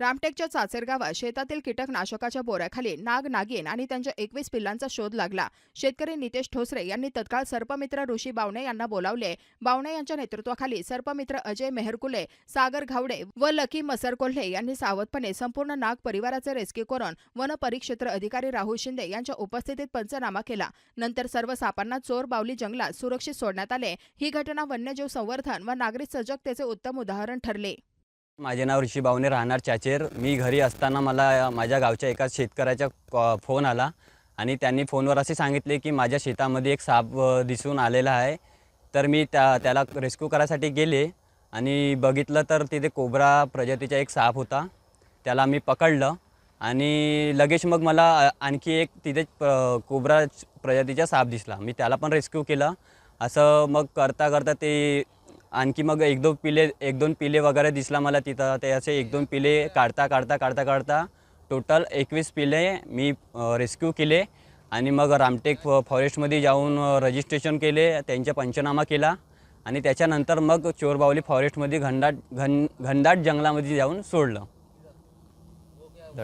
रामटेकच्या चाचेर गावात शेतातील कीटकनाशकाच्या बोऱ्याखाली नाग नागिन आणि त्यांच्या एकवीस पिल्लांचा शोध लागला. शेतकरी नितेश ठोसरे यांनी तत्काळ सर्पमित्र ऋषी बावणे यांना बोलावले. बावणे यांच्या नेतृत्वाखाली सर्पमित्र अजय मेहरकुले सागर घावडे व लकी मसरकोल्हे यांनी सावधपणे संपूर्ण नाग परिवाराचे रेस्क्यू करून वन परिक्षेत्र अधिकारी राहुल शिंदे यांच्या उपस्थितीत पंचनामा केला. नंतर सर्व सापांना चोर बावली जंगलात सुरक्षित सोडण्यात आले. ही घटना वन्यजीव संवर्धन व नागरी सजगतेचे उत्तम उदाहरण ठरले. माझे नाव ऋषी बावणे राहणार चाचेर. मी घरी असताना मला माझ्या गावच्या एका शेतकऱ्याचा कॉ फोन आला आणि त्यांनी फोनवर असे सांगितले की माझ्या शेतामध्ये एक साप दिसून आलेला आहे. तर मी त्या त्याला रेस्क्यू करायसाठी गेले आणि बघितलं तर तिथे कोबरा प्रजातीचा एक साप होता. त्याला मी पकडलं आणि लगेच मग मला आणखी एक तिथे कोबरा प्रजातीचा साप दिसला. मी त्याला पण रेस्क्यू केलं. असं मग करता करता ते आणखी मग एक दोन पिले एक दोन पिले वगैरे दिसला मला तिथं. ते असे एक दोन पिले काढता काढता काढता काढता टोटल एकवीस पिले मी रेस्क्यू केले. आणि मग रामटेक फॉरेस्टमध्ये जाऊन रजिस्ट्रेशन केले त्यांचा पंचनामा केला. आणि त्याच्यानंतर मग चोरबावली फॉरेस्टमध्ये घनदाट घन घनदाट जंगलामध्ये जाऊन सोडलं.